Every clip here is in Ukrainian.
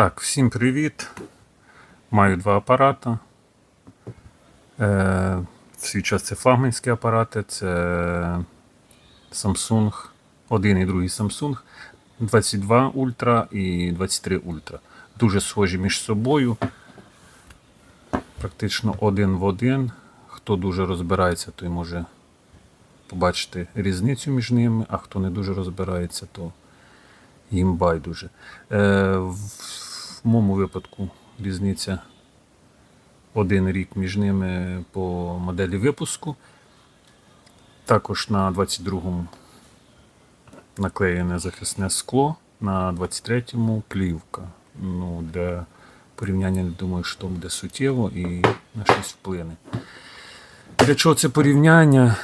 Так, всім привіт. Маю два апарата. Е, в свій час це флагманські апарати, це Samsung, один і другий Samsung, 22 Ultra і 23 Ultra. Дуже схожі між собою. Практично один в один. Хто дуже розбирається, той може побачити різницю між ними, а хто не дуже розбирається, то їм байдуже. Е, в, моєму випадку різниця один рік між ними по моделі випуску. Також на 22-му наклеєне захисне скло, на 23-му плівка. Ну, для порівняння не думаю, що там буде суттєво і на щось вплине. Для чого це порівняння?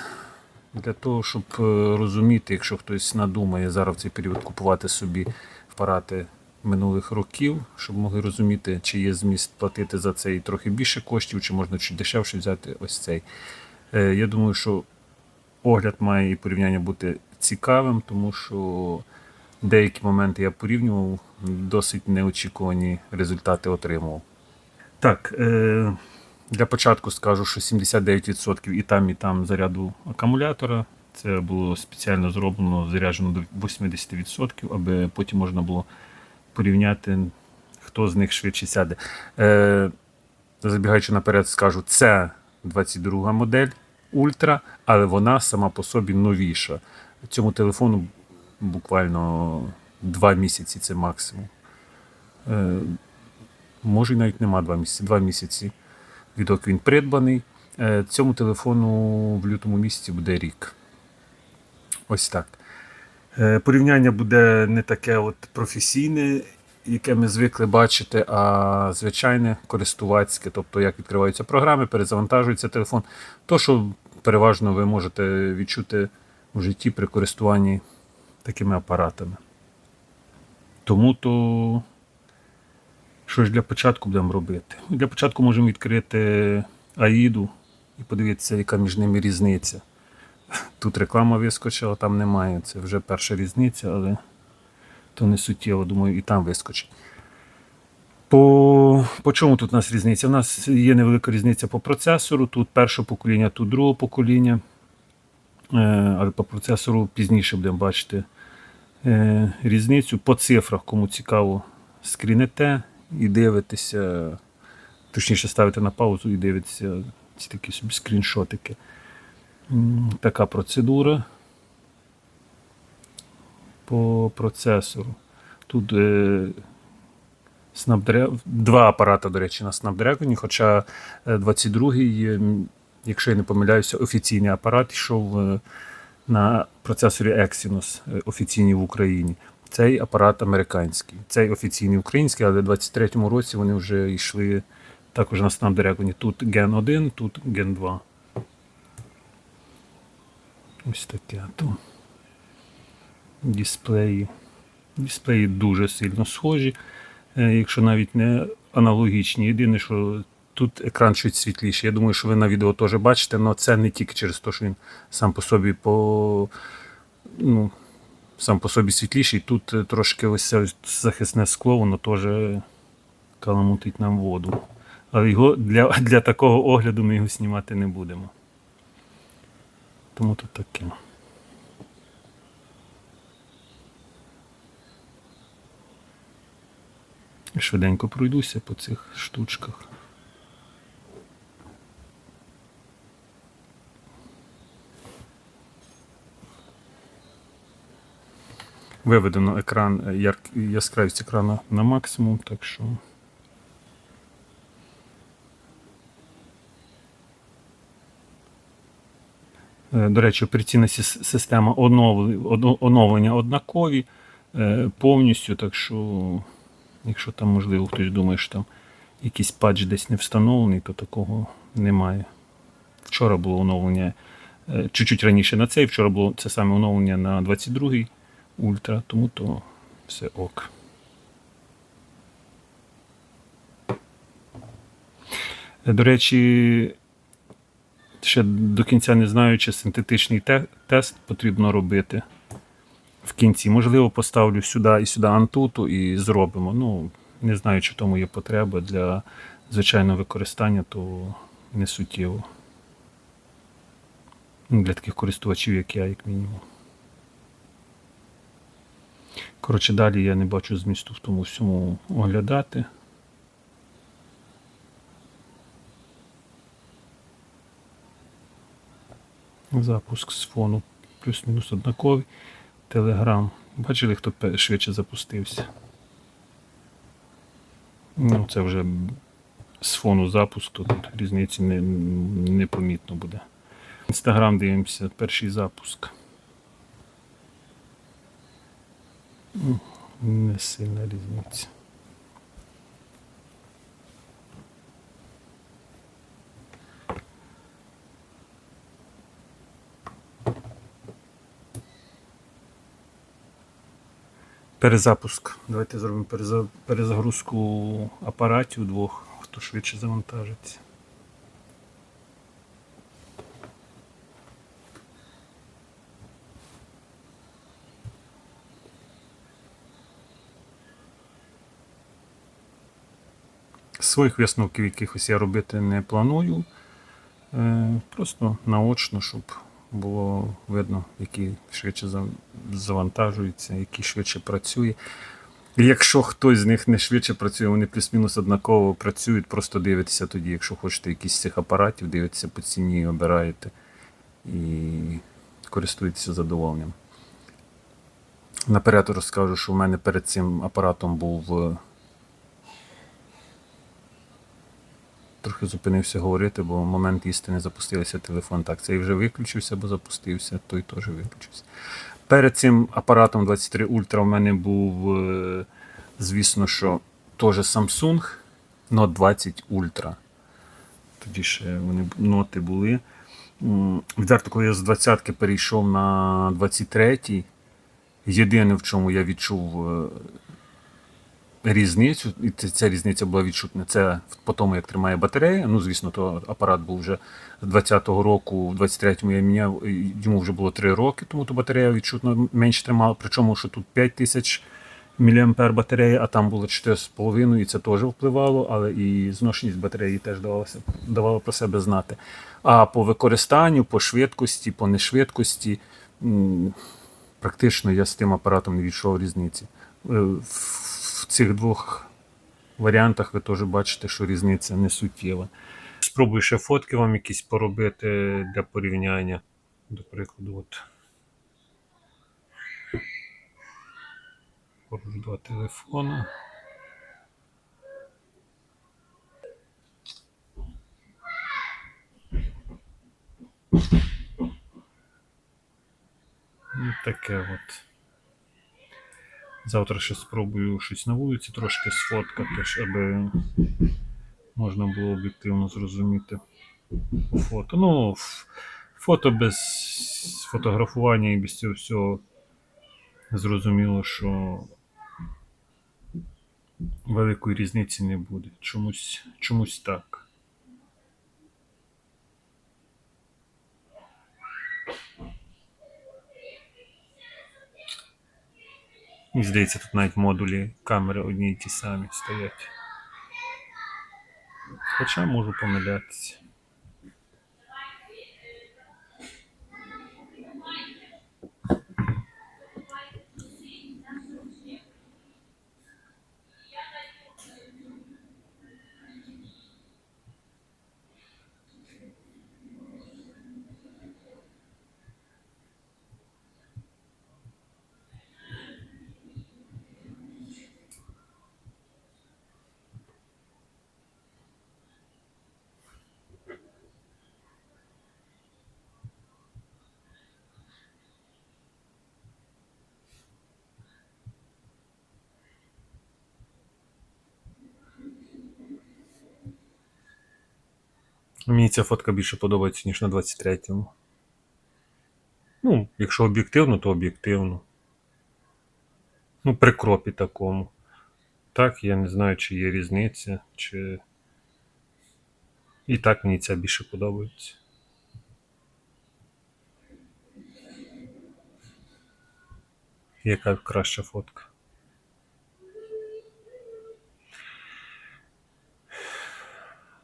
Для того, щоб е, розуміти, якщо хтось надумає зараз в цей період купувати собі апарати минулих років, щоб могли розуміти, чи є зміст платити за цей трохи більше коштів, чи можна чуть дешевше взяти ось цей. Е, Я думаю, що огляд має і порівняння бути цікавим, тому що деякі моменти я порівнював, досить неочікувані результати отримував. Так, е, для початку скажу, що 79% і там, і там заряду акумулятора. Це було спеціально зроблено, заряджено до 80%, аби потім можна було порівняти, хто з них швидше сяде. Е, забігаючи наперед, скажу, це 22 модель Ультра, але вона сама по собі новіша. Цьому телефону буквально 2 місяці це максимум. Е, може, і навіть нема 2 місяці. 2 місяці відок він придбаний. Е, Цьому телефону в лютому місяці буде рік. Ось так. Е, Порівняння буде не таке от професійне, яке ми звикли бачити, а звичайне користувацьке, тобто як відкриваються програми, перезавантажується телефон. То, що переважно ви можете відчути в житті при користуванні такими апаратами. Тому то що ж для початку будемо робити? Для початку можемо відкрити Аїду і подивитися, яка між ними різниця. Тут реклама вискочила, там немає. Це вже перша різниця, але то не суттєво, думаю, і там вискочить. По, по чому тут у нас різниця? У нас є невелика різниця по процесору. Тут перше покоління, тут друге покоління. Е, але по процесору пізніше будемо бачити е, різницю. По цифрах, кому цікаво, скрінете і дивитеся, точніше ставите на паузу і дивитеся ці такі собі скріншотики. Така процедура по процесору. Тут е, Snapdragon, два апарати, до речі, на Snapdragon, хоча е, 22-й, якщо я не помиляюся, офіційний апарат йшов е, на процесорі Exynos, е, офіційній в Україні. Цей апарат американський. Цей офіційний український, але в 23-му році вони вже йшли також на Snapdragon. Тут Gen 1, тут Gen 2. Ось таке то. Дисплеї. Дисплеї дуже сильно схожі, е, якщо навіть не аналогічні. Єдине, що тут екран чуть світліший. Я думаю, що ви на відео теж бачите, але це не тільки через те, що він сам по собі по. Ну, сам по собі світліший. Тут е, трошки ось це захисне скло, воно теж каламутить нам воду. Але його для, для такого огляду ми його знімати не будемо. Тому тут таке. Швиденько пройдуся по цих штучках. Виведено екран е, яскравість екрану на максимум, так що. До речі, операційна система оновлення, однакові е, повністю, так що, якщо там, можливо, хтось думає, що там якийсь патч десь не встановлений, то такого немає. Вчора було оновлення е, чуть-чуть раніше на цей, вчора було це саме оновлення на 22-й ультра, тому то все ок. Е, До речі, ще до кінця не знаю, чи синтетичний те- тест потрібно робити в кінці. Можливо, поставлю сюди і сюди антуту і зробимо. Ну, не знаю, чи тому є потреба для звичайного використання, то не суттєво. Ну, Для таких користувачів, як я, як мінімум. Коротше, далі я не бачу змісту в тому всьому оглядати. Запуск з фону плюс-мінус однаковий. Телеграм. Бачили, хто швидше запустився? Ну, це вже з фону запуск, тут різниці не, не помітно буде. Інстаграм дивимося, перший запуск. Не сильна різниця. Перезапуск. Давайте зробимо перезагрузку апаратів двох, хто швидше завантажиться. Своїх висновків якихось я робити не планую. Е, Просто наочно, щоб було видно, які швидше за- завантажуються, які швидше працює. І якщо хтось з них не швидше працює, вони плюс-мінус однаково працюють, просто дивитеся тоді, якщо хочете якісь з цих апаратів, дивитеся по ціні, обираєте і користуєтеся задоволенням. Наперед розкажу, що в мене перед цим апаратом був. Трохи зупинився говорити, бо в момент істини запустився телефон. Так, цей вже виключився, бо запустився, той теж виключився. Перед цим апаратом 23 Ultra в мене був, е, звісно, що теж Samsung Note 20 Ultra. Тоді ще вони ноти були. Відверто, коли я з 20-ки перейшов на 23, єдине, в чому я відчув е, різницю, і ця різниця була відчутна. Це по тому, як тримає батарея. Ну, звісно, то апарат був вже з 20-го року, в 23-му я міняв, йому вже було 3 роки, тому то батарея відчутно менше тримала. Причому, що тут 5000 мА батарея, а там було 4,5, і це теж впливало, але і зношеність батареї теж давалося, давало про себе знати. А по використанню, по швидкості, по нешвидкості, практично я з тим апаратом не відчув різниці. В цих двох варіантах ви теж бачите, що різниця не суттєва. Спробую ще фотки вам якісь поробити для порівняння. До прикладу, от. Поруч два телефона. Ну, таке от. Завтра ще спробую щось на вулиці трошки сфоткати, аби можна було об'єктивно зрозуміти фото. Ну, фото без фотографування і без цього всього зрозуміло, що великої різниці не буде. Чомусь, чомусь так. І здається, тут навіть модулі камери одні й ті самі стоять. Хоча можу помилятися. Мені ця фотка більше подобається, ніж на 23-му. Ну, якщо об'єктивно, то об'єктивно. Ну, при кропі такому. Так, я не знаю, чи є різниця, чи. І так мені ця більше подобається. Яка краща фотка?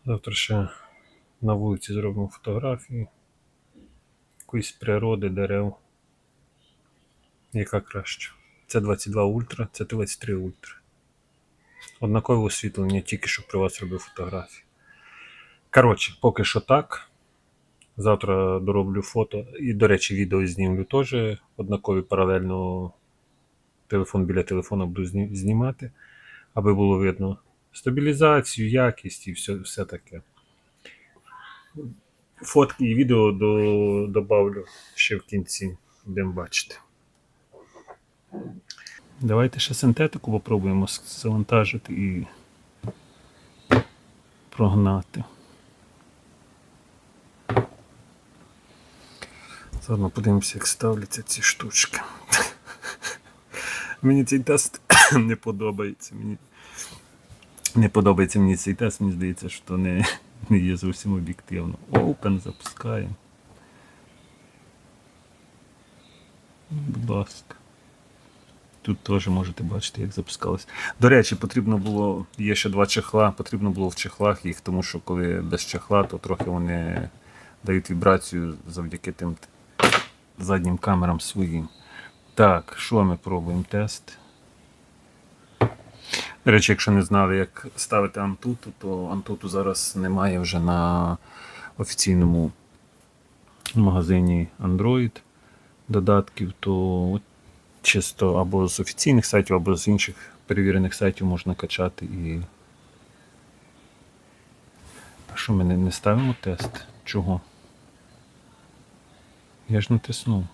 Завтра ще на вулиці зробимо фотографії. Якоїсь природи, дерев. Яка краще? Це 22 ультра, це 23 ультра. Однакове освітлення, тільки що при вас робив фотографії. Коротше, поки що так. Завтра дороблю фото. І, до речі, відео знімлю теж однакові паралельно телефон біля телефона буду знімати, аби було видно стабілізацію, якість і все, все таке. Фотки і відео до, добавлю ще в кінці, будемо бачити. Давайте ще синтетику попробуємо завантажити і прогнати. Заодно подивимося, як ставляться ці штучки. Мені цей тест не подобається. Мені не подобається мені цей тест, мені здається, що не, не є зовсім об'єктивно. Open запускаємо. Будь ласка. Тут теж можете бачити, як запускалось. До речі, потрібно було, є ще два чехла, потрібно було в чехлах їх, тому що коли без чехла, то трохи вони дають вібрацію завдяки тим заднім камерам своїм. Так, що ми пробуємо тест? До речі, якщо не знали, як ставити Antutu, то Antutu зараз немає вже на офіційному магазині Android додатків, то чисто або з офіційних сайтів, або з інших перевірених сайтів можна качати і. А що ми не ставимо тест? Чого? Я ж натиснув.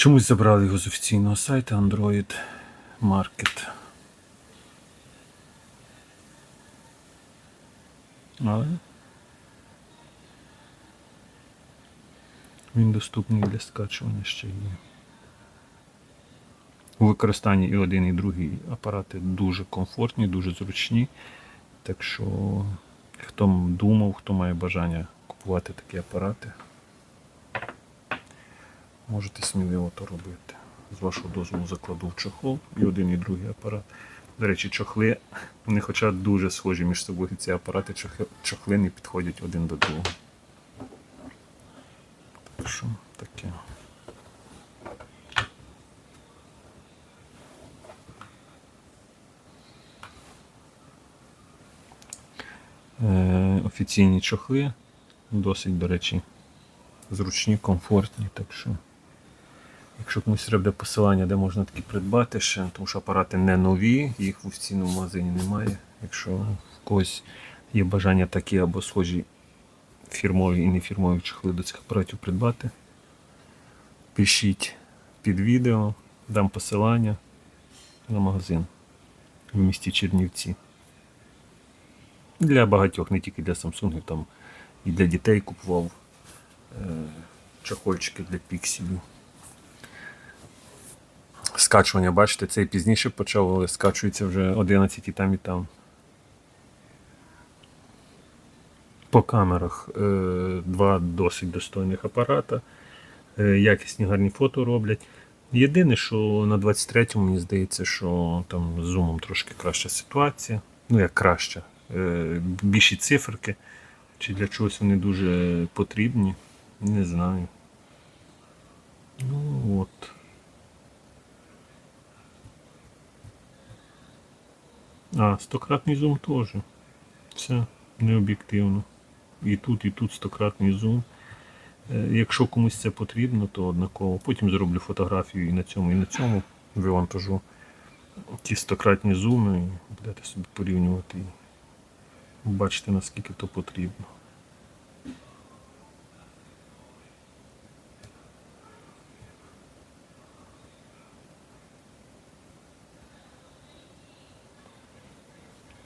Чомусь забрали його з офіційного сайту Android Market. Але він доступний для скачування ще є. У використанні і один, і другий апарати дуже комфортні, дуже зручні. Так що, хто думав, хто має бажання купувати такі апарати, можете сміливо то робити. З вашого дозволу закладу в чохол і один, і другий апарат. До речі, чохли, вони хоча дуже схожі між собою ці апарати, чохли не підходять один до другого. Так що таке. Е, офіційні чохли. Досить, до речі, зручні, комфортні. Так що, якщо комусь треба посилання, де можна такі придбати ще, тому що апарати не нові, їх в офіційному магазині немає. Якщо в когось є бажання такі або схожі фірмові і нефірмові чохли до цих апаратів придбати, пишіть під відео, дам посилання на магазин в місті Чернівці. Для багатьох, не тільки для Samsung, там і для дітей купував е, чохольчики для пікселів. Скачування, бачите, цей пізніше почав, але скачується вже 11 і там і там. По камерах е, два досить достойних апарата. Е, якісні гарні фото роблять. Єдине, що на 23-му мені здається, що там з зумом трошки краща ситуація. Ну, як краща. Е, більші циферки. Чи для чогось вони дуже потрібні, не знаю. Ну от. А, стократний зум теж. Це не об'єктивно. І тут, і тут стократний зум. Е, Якщо комусь це потрібно, то однаково. Потім зроблю фотографію і на цьому, і на цьому вивантажу ті стократні зуми і будете собі порівнювати і бачити, наскільки то потрібно.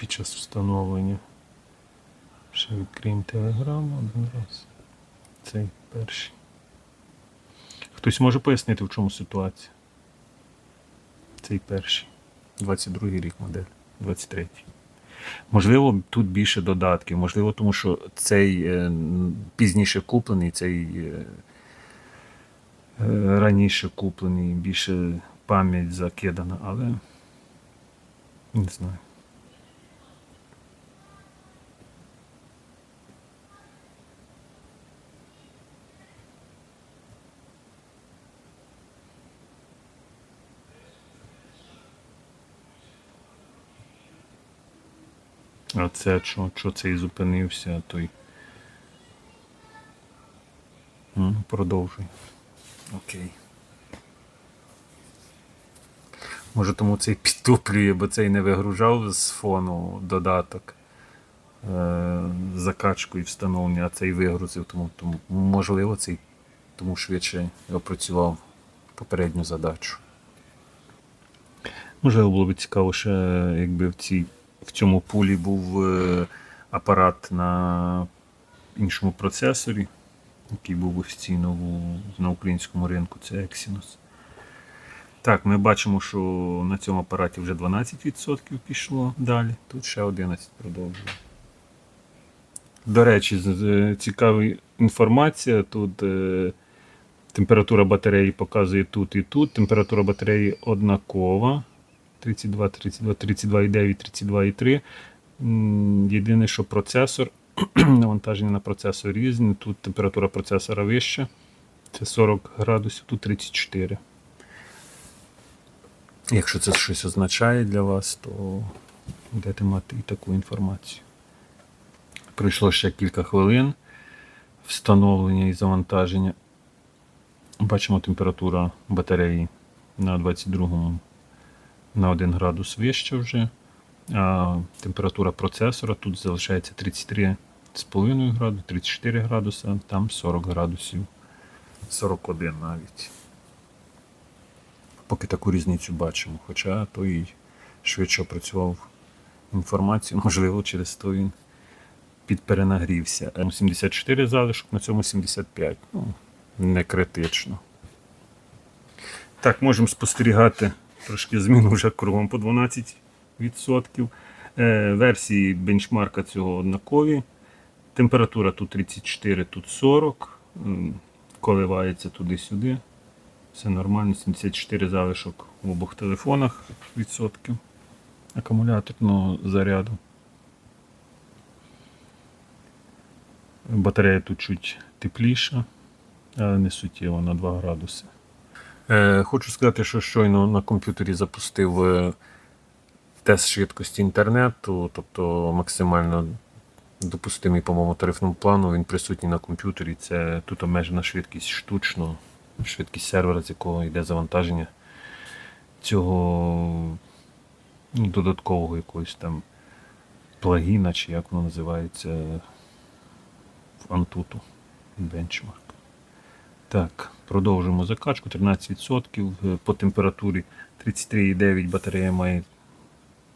Під час встановлення. Ще відкриємо телеграму один раз. Цей перший. Хтось може пояснити, в чому ситуація? Цей перший. 22 рік модель. 23. Можливо, тут більше додатків. Можливо, тому що цей е, пізніше куплений, цей е, е, раніше куплений, більше пам'ять закидана, але Не знаю. А це що, що цей зупинився, той. М, Продовжуй. Окей. Може тому цей підтоплює, бо цей не вигружав з фону додаток е, закачку і встановлення, а цей вигрузив, тому, тому можливо цей тому швидше опрацював попередню задачу. Можливо, було б цікаво ще, якби в, цій, в цьому пулі був е, апарат на іншому процесорі, який був офіційно на українському ринку, це Exynos. Так, ми бачимо, що на цьому апараті вже 12% пішло далі. Тут ще 11% продовжує. До речі, цікава інформація. Тут е, температура батареї показує тут і тут. Температура батареї однакова. 32, 32, 32,9, 32,3. Єдине, що процесор, навантаження на процесор різне. Тут температура процесора вища. Це 40 градусів, тут 34. Якщо це щось означає для вас, то будете мати і таку інформацію. Пройшло ще кілька хвилин встановлення і завантаження. Бачимо температура батареї на 22 на 1 градус вища вже. А температура процесора тут залишається 33,5 градуса, 34 градуса, там 40 градусів, 41 навіть. Поки таку різницю бачимо. Хоча той швидше опрацював інформацію, можливо, через то він підперенагрівся. Е, 74 залишок, на цьому 75. Ну, не критично. Так, можемо спостерігати трошки зміну вже кругом по 12%. Е, версії бенчмарка цього однакові. Температура тут 34, тут 40. Коливається туди-сюди. Все нормально, 74 залишок в обох телефонах відсотків акумуляторного заряду. Батарея тут чуть тепліша, але не суттєво на 2 градуси. Е, хочу сказати, що щойно на комп'ютері запустив е, тест швидкості інтернету, тобто максимально допустимий, по-моєму, тарифному плану. Він присутній на комп'ютері. Це тут обмежена швидкість штучно, швидкість сервера, з якого йде завантаження цього ну, додаткового якогось там плагіна, чи як воно називається в Antutu Benchmark. Так, продовжуємо закачку. 13% Е, по температурі 33,9 батарея має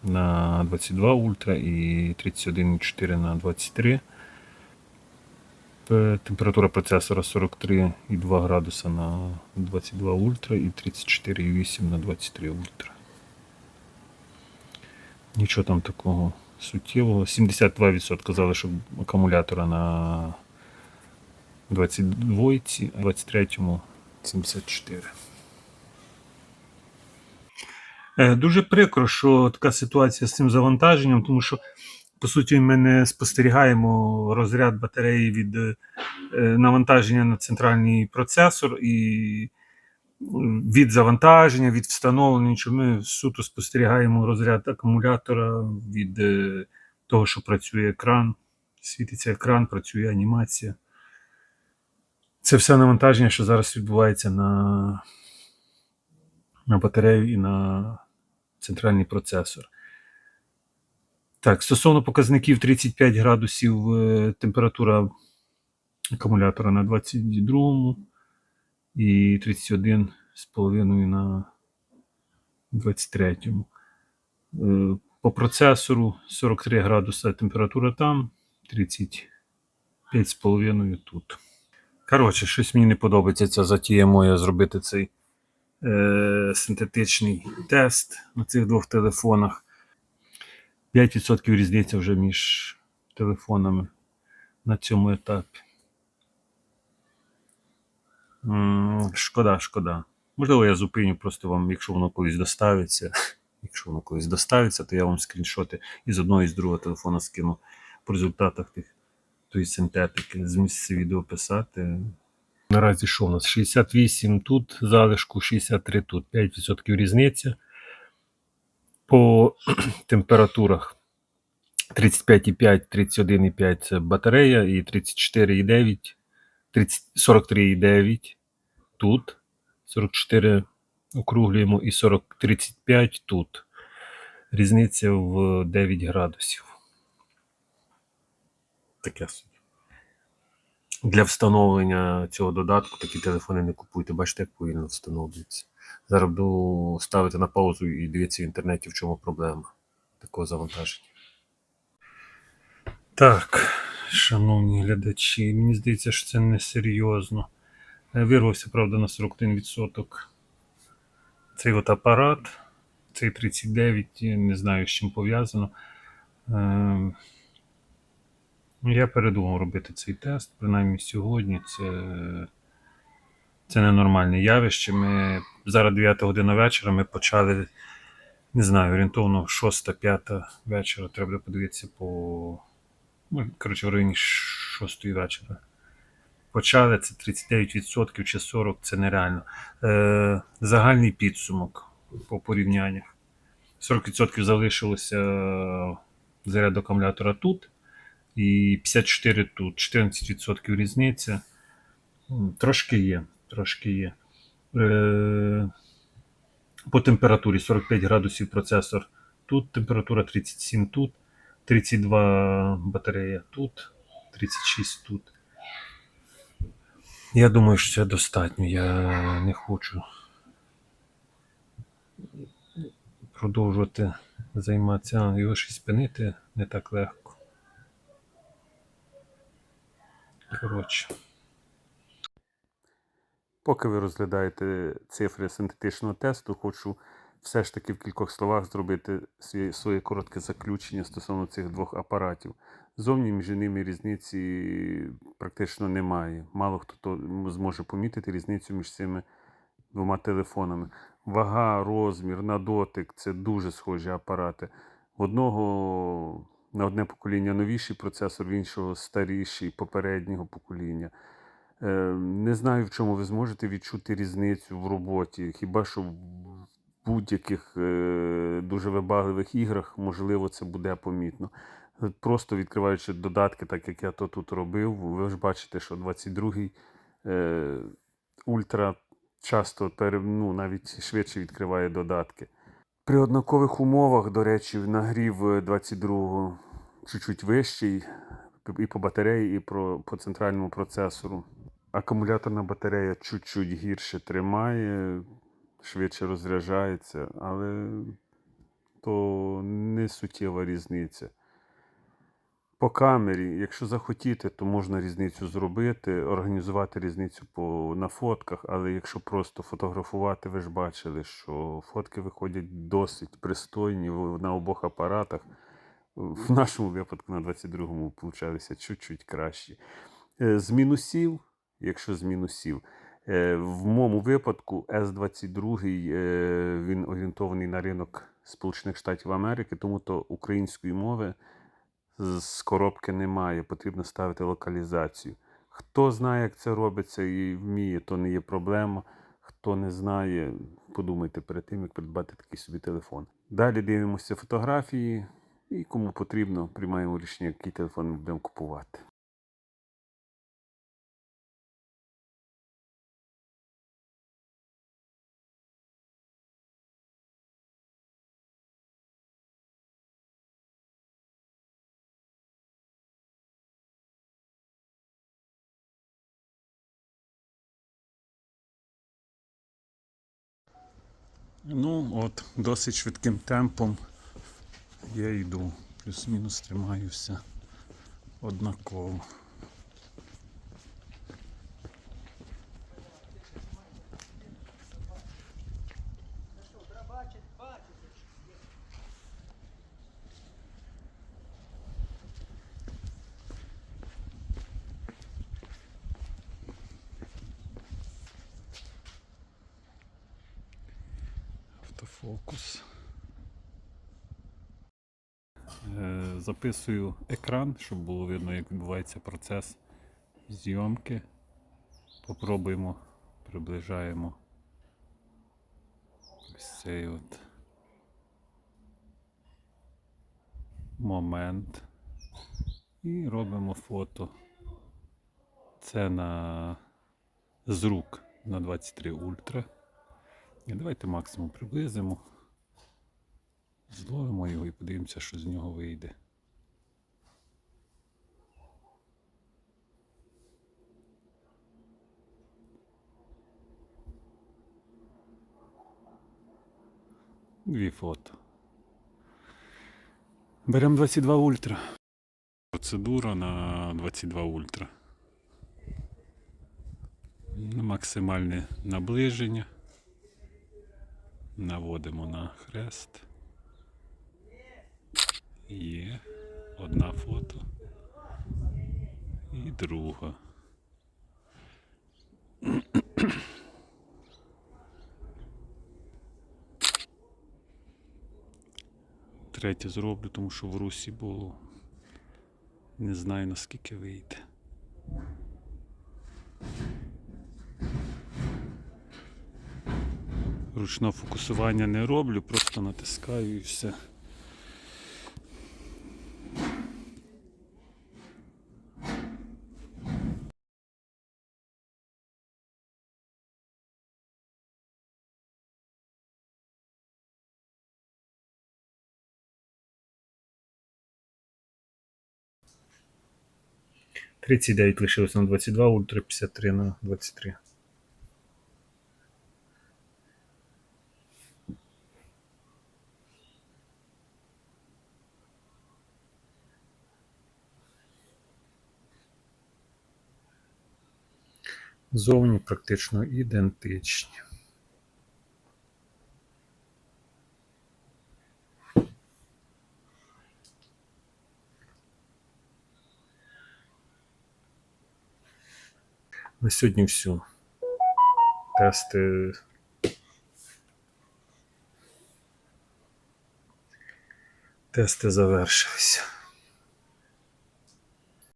на 22 ультра і 31,4 на 23. Температура процесора 43,2 градуса на 22 ультра і 34,8 на 23 ультра. Нічого там такого суттєвого. 72% залишок акумулятора на 22, а 23 74. Е, Дуже прикро, що така ситуація з цим завантаженням, тому що, по суті, ми не спостерігаємо розряд батареї від е, навантаження на центральний процесор і від завантаження, від встановлення, що ми суто спостерігаємо розряд акумулятора від е, того, що працює екран, світиться екран, працює анімація. Це все навантаження, що зараз відбувається на, на батарею і на центральний процесор. Так, стосовно показників 35 градусів е, температура акумулятора на 22 і 31,5 на 23. Е, По процесору 43 градуса температура там, 35,5 тут. Коротше, щось мені не подобається ця затія моя зробити цей е, синтетичний тест на цих двох телефонах. 5% різниця вже між телефонами на цьому етапі. Шкода, шкода. Можливо, я зупиню просто вам, якщо воно колись доставиться. Якщо воно колись доставиться, то я вам скріншоти із одного і з другого телефона скину по результатах тих тої синтетики. Це відео писати. Наразі що у нас? 68 тут, залишку 63 тут. 5% різниця. По температурах 35,5, 31,5 це батарея і 34,9, 43,9 тут. 44 округлюємо і 40, 35 тут. Різниця в 9 градусів. Таке. Для встановлення цього додатку такі телефони не купуйте. Бачите, як повільно встановлюється. Зараз буду ставити на паузу і дивитися в інтернеті, в чому проблема такого завантаження. Так, шановні глядачі, мені здається, що це несерйозно. Е, Вирвався, правда, на 41%. Цей от апарат, цей 39, я не знаю, з чим пов'язано. Ну, Я передумав робити цей тест, принаймні сьогодні. Це, це ненормальне явище. Ми зараз 9 година вечора. Ми почали, не знаю, орієнтовно 6-5 вечора. Треба буде подивитися по. Ну, коротше, в районі 6 вечора. Почали це 39% чи 40% це нереально. Е, загальний підсумок по порівняннях. 40% залишилося заряд акумулятора тут і 54 тут, 14% різниця. Трошки є, трошки є. Е, по температурі 45 градусів процесор тут, температура 37 тут, 32 батарея тут, 36 тут. Я думаю, що це достатньо. Я не хочу продовжувати займатися. Його ще спинити не так легко. Коротше. Поки ви розглядаєте цифри синтетичного тесту, хочу все ж таки в кількох словах зробити своє, своє коротке заключення стосовно цих двох апаратів. Зовні між ними різниці практично немає. Мало хто то зможе помітити різницю між цими двома телефонами. Вага, розмір, на дотик це дуже схожі апарати. В одного на одне покоління новіший процесор, в іншого старіший попереднього покоління. Е, Не знаю, в чому ви зможете відчути різницю в роботі. Хіба що в будь-яких е, дуже вибагливих іграх, можливо, це буде помітно. Просто відкриваючи додатки, так як я то тут робив, ви ж бачите, що 22-й е, ультра часто ну, навіть швидше відкриває додатки. При однакових умовах, до речі, нагрів 22-го чуть-чуть вищий і по батареї, і про, по центральному процесору. Акумуляторна батарея чуть-чуть гірше тримає, швидше розряджається, але то не суттєва різниця. По камері, якщо захотіти, то можна різницю зробити, організувати різницю по, на фотках, але якщо просто фотографувати, ви ж бачили, що фотки виходять досить пристойні на обох апаратах. В нашому випадку на 22-му получалися чуть-чуть кращі. Е, З мінусів, якщо з мінусів, е, в моєму випадку S22 е, він орієнтований на ринок Сполучених Штатів Америки, тому то української мови з коробки немає, потрібно ставити локалізацію. Хто знає, як це робиться і вміє, то не є проблема. Хто не знає, подумайте перед тим, як придбати такий собі телефон. Далі дивимося фотографії і кому потрібно, приймаємо рішення, який телефон ми будемо купувати. Ну, от, досить швидким темпом я йду. Плюс-мінус тримаюся однаково. Автофокус. Е, Записую екран, щоб було видно, як відбувається процес зйомки. Попробуємо, приближаємо ось цей от момент. І робимо фото. Це на з рук на 23 ультра. І давайте максимум приблизимо. Зловимо його і подивимося, що з нього вийде. Дві фото. Беремо 22 ультра. Процедура на 22 ультра. Максимальне наближення. Наводимо на хрест. Є одна фото. І друга. Третє зроблю, тому що в русі було. Не знаю наскільки вийде. Ручного фокусування не роблю, просто натискаю і все. Тридцять дев'ять лишилось на 22, ультра 53 на 23. Зовні практично ідентичні. На сьогодні все. Тести. Тести завершилися.